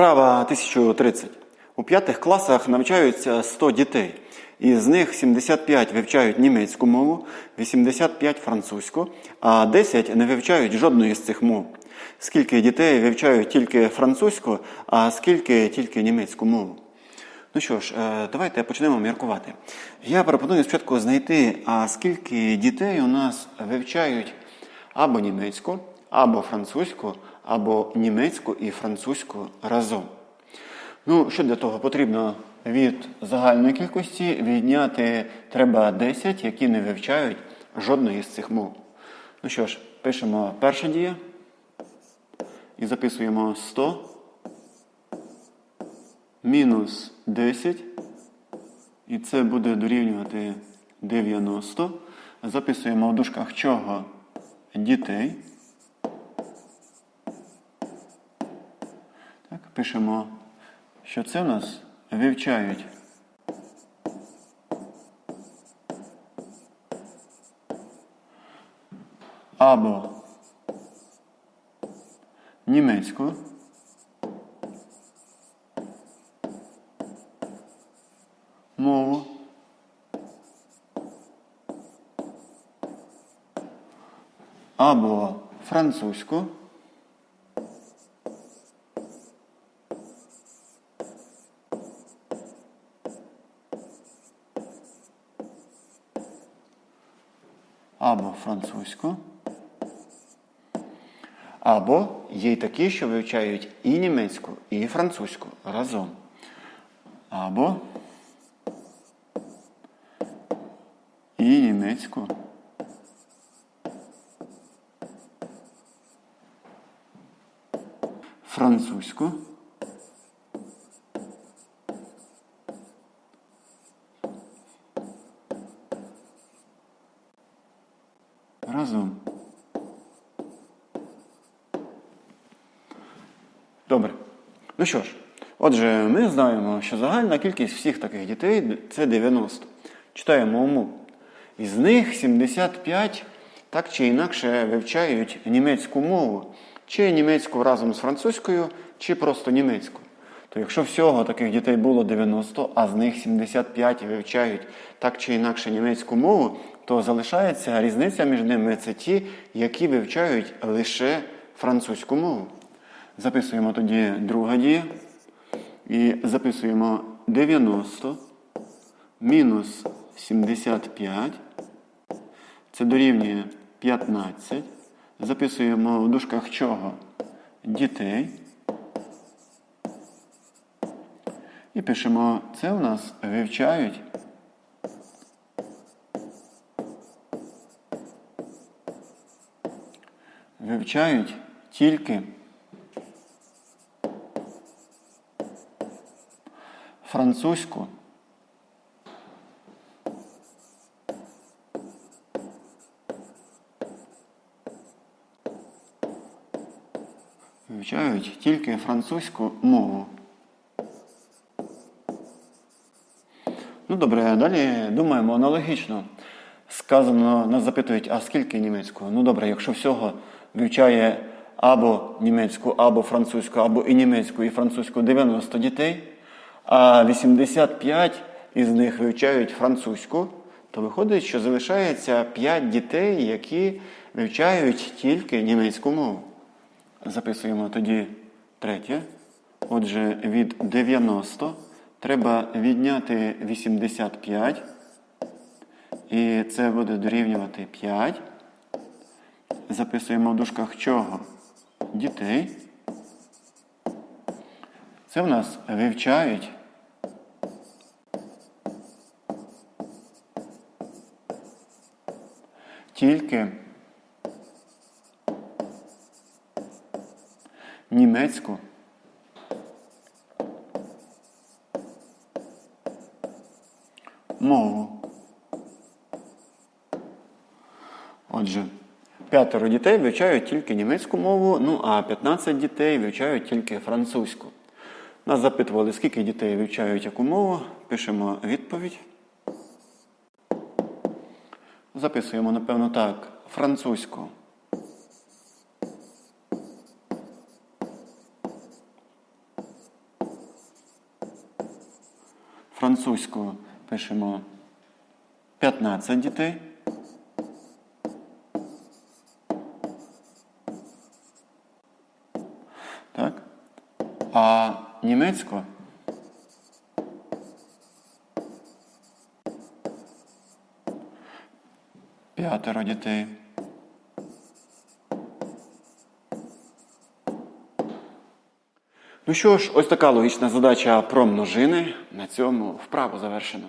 Вправа 1030. У п'ятих класах навчаються 100 дітей. Із них 75 вивчають німецьку мову, 85 французьку, а 10 не вивчають жодної з цих мов. Скільки дітей вивчають тільки французьку, а скільки тільки німецьку мову? Ну що ж, е, давайте почнемо міркувати. Я пропоную спочатку знайти, а скільки дітей у нас вивчають або німецьку, або французьку, або німецьку і французьку разом. Ну, що для того потрібно від загальної кількості відняти треба 10, які не вивчають жодної з цих мов. Ну що ж, пишемо перша дія і записуємо 100 мінус 10. І це буде дорівнювати 90. Записуємо в дужках чого дітей. Пишемо, що це в нас вивчають. Або німецьку. Мову. Або французьку. Або французьку. Або є й такі, що вивчають і німецьку, і французьку разом. Або і німецьку. Французьку. разом. Добре. Ну що ж, отже, ми знаємо, що загальна кількість всіх таких дітей це 90. Читаємо уму. Із них 75 так чи інакше вивчають німецьку мову, чи німецьку разом з французькою, чи просто німецьку. То якщо всього таких дітей було 90, а з них 75 вивчають так чи інакше німецьку мову, то залишається різниця між ними це ті, які вивчають лише французьку мову. Записуємо тоді друга дія. І записуємо 90 мінус 75. Це дорівнює 15. Записуємо в дужках чого? Дітей. І пишемо, це у нас вивчають. Вивчають тільки французьку. Вивчають тільки французьку мову. Ну добре, далі думаємо аналогічно. Сказано, нас запитують, а скільки німецького? Ну добре, якщо всього вивчає або німецьку, або французьку, або і німецьку, і французьку 90 дітей, а 85 із них вивчають французьку, то виходить, що залишається 5 дітей, які вивчають тільки німецьку мову. Записуємо тоді третє. Отже, від 90 треба відняти 85. І це буде дорівнювати 5. Записуємо в дужках чого? Дітей. Це в нас вивчають. Тільки німецьку. Мову. Отже, п'ятеро дітей вивчають тільки німецьку мову, ну а 15 дітей вивчають тільки французьку. Нас запитували, скільки дітей вивчають яку мову. Пишемо відповідь. Записуємо, напевно, так, французьку. Французьку пишемо 15 дітей. Так? А німецьку п'ятеро дітей. Ну що ж, ось така логічна задача про множини. На цьому вправо завершено.